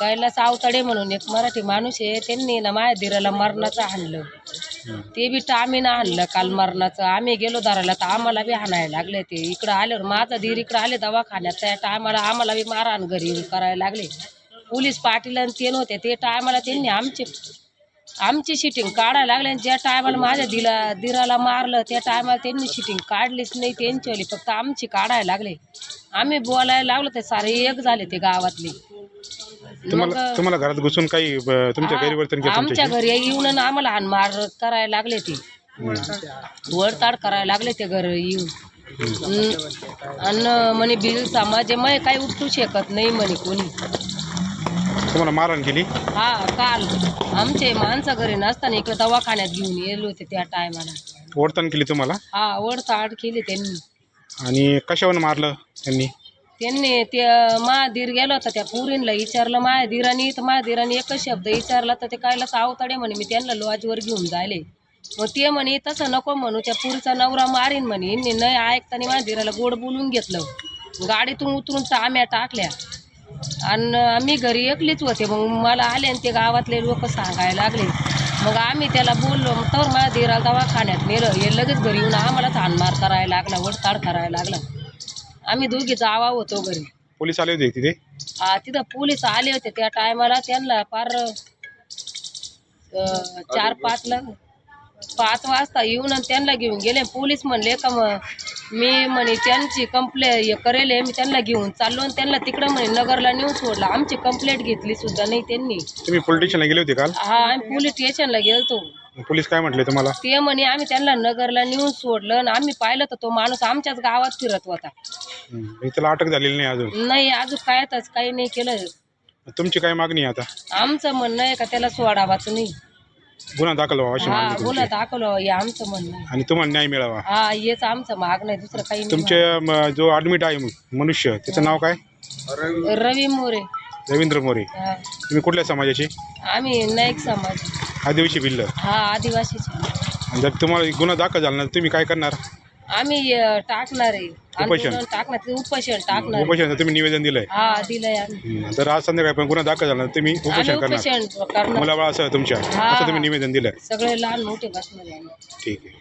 कैलास आवताडे म्हणून एक मराठी माणूस आहे त्यांनी ना माझ्या दिराला मरणाचं हाणलं. ते बी टामीनं हाणलं काल मरणाचं. आम्ही गेलो दाराला तर आम्हाला बी हाणायला लागले ते. इकडं आल्यावर माझा धीर इकडं आले दवाखान्यात. त्या टायमाला आम्हाला बी मारहाण घरी येऊन करायला लागले. पोलीस पाटील आणि ते नव्हते. ते टायमाला त्यांनी आमचे आमची शिटिंग काढायला लागले आणि ज्या टायमाला माझ्या दिला दिराला मारलं त्या टायमाला त्यांनी शिटिंग काढलीच नाही. त्यांच्यावाली फक्त आमची काढायला लागले. आम्ही बोलायला लागलो ते सारे एक झाले ते गावातले. तुम्हाला तुम्हाला घरात घुसून काही ब- तुमच्या हा, गैरवर्तन केलं आमच्या घरी येऊन आणि आम्हाला हाणमार करायला लागले ते. वडताड करायला लागले ते घर येऊन. आणि म्हणे बिल समाज मग काही उठू शकत नाही म्हणे कोणी. तुम्हाला मारहाण केली? हा काल. आमचे माणसं घरी नसताना इकडे दवाखान्यात घेऊन येलो होते त्या टायमाला. ओढताण केली तुम्हाला? हा वडताड केली त्यांनी. आणि कशावर मारलं त्यांनी? त्यांनी ते महादीर गेला होता त्या पुरींला विचारलं माझ्या तर माझ्या एकच शब्द विचारला तर ते कायला सावताडे म्हणे मी त्यांना लॉजवर घेऊन जायले. मग ते म्हणे तसं नको म्हणू त्या पुरीचा नवरा मारीन म्हणे यांनी नाही ऐकताना माझ्या गोड बोलून घेतलं. गाडीतून उतरून टाम्या टाकल्या. आणि आम्ही घरी एकलीच होते मग मला आले आणि ते गावातले लोक सांगायला लागले. मग आम्ही त्याला बोललो मग तर माझ्या धीराला दवाखान्यात नेलं हे लगेच घरी येऊन आम्हालाच हानमार करायला लागला वडताड करायला लागला. आम्ही दोघी जावा होतो घरी. पोलीस आले होते तिथे? हा तिथं पोलीस आले होते त्या टायमाला त्यांना फार अं, चार पाचला पाच वाजता येऊन आणि त्यांना घेऊन गेले. पोलीस म्हणले का मग मी म्हणे त्यांची कंप्ले करेल मी त्यांना घेऊन चाललो आणि त्यांना तिकडं म्हणे नगरला नेऊन सोडलं. आमची कंप्लेंट घेतली सुद्धा नाही त्यांनी. तुम्ही पोलीस स्टेशनला गेले होते काल? हा आम्ही पोलीस स्टेशनला गेलतो. पोलीस काय म्हटले तुम्हाला? ते म्हणे आम्ही त्यांना नगरला नेऊन सोडलं आणि आम्ही पाहिलं तर तो माणूस आमच्याच गावात फिरत होता. हं. त्याला अटक झालेली नाही अजून? नाही अजून कायच काही नाही केलं. तुमची काय मागणी आहे आता? आमचं म्हणणं आहे का त्याला सोडावाच नाही. गुन्हा दाखल व्हावा अशी हा मागणी गुन्हा तुमची. दाखल हे आमचं म्हणणं आहे. आणि तुम्हाला न्याय मिळावा. हा हेच आमचं माग नाही दुसरं काही नाही तुमचे म, जो ॲडमिट आहे मनुष्य त्याचं नाव काय. रवी मोरे. रवींद्र मोरे. हा. तुम्ही कुठल्या समाजाचे? आम्ही नाईक समाज. आदिवासी भिल्ल. हा आदिवासीचे. आणि जर तुम्हाला गुन्हा दाखल झाला ना तुम्ही काय करणार? आम्ही अं, टाकणार आहे उपोषण. आंदोलन टाकणार ते उपोषण टाकणार आहे. उपोषण तुम्ही निवेदन दिलंय हा दिलंय आम्ही हं. तर आज संध्याकाळी पण गुन्हा दाखल झाला तुम्ही आम्ही उपोषण करणार उपोषण करणार मुलाबाळ असं तुमच्या. असं तुम्ही निवेदन दिलं सगळे लहान मोठे बसणार आहे आम्ही. ठीक आहे